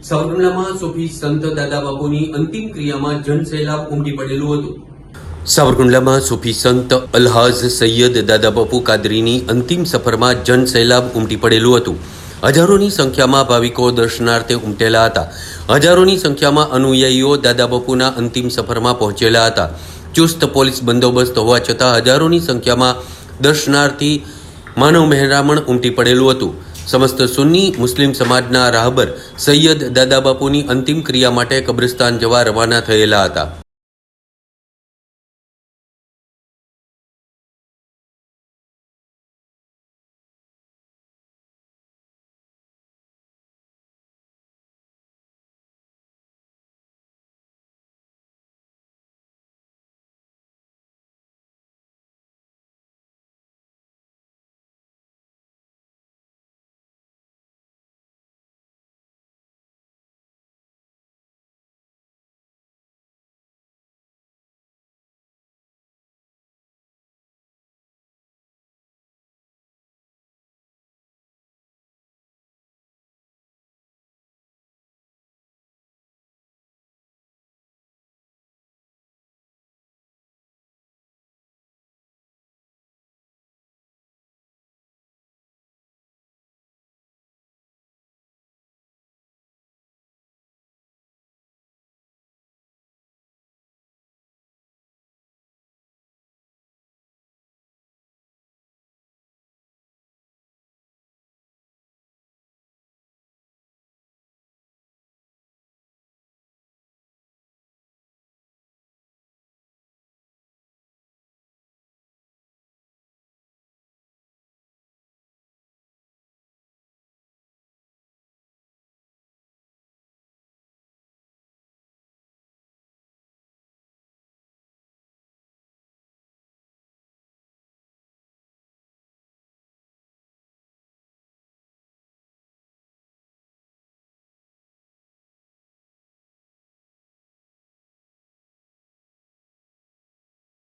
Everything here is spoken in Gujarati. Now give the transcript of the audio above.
સાવરકુંડલામાં સોફી સંત દાદા બાપુની અંતિમ ક્રિયામાં જનસેલાબ ઉમટી પડેલું હતું. સાવરકુંડલામાં સુફી સંત અલ્હાઝ સૈયદ દાદા બાપુ કાદરીની અંતિમ સફરમાં જનસેલાબ ઉમટી પડેલું હતું. હજારોની સંખ્યામાં ભાવિકો દર્શનાર્થે ઉમટેલા હતા. હજારોની સંખ્યામાં અનુયાયીઓ દાદા બાપુના અંતિમ સફરમાં પહોંચેલા હતા. ચુસ્ત પોલીસ બંદોબસ્ત હોવા છતાં હજારોની સંખ્યામાં દર્શનાર્થી માનવ મહેરામણ ઉમટી પડેલું હતું. સમસ્ત સુન્ની મુસ્લિમ સમાજના રાહબર સૈયદ દાદાબાપુની અંતિમ ક્રિયા માટે કબ્રસ્તાન જવા રવાના થયેલા હતા.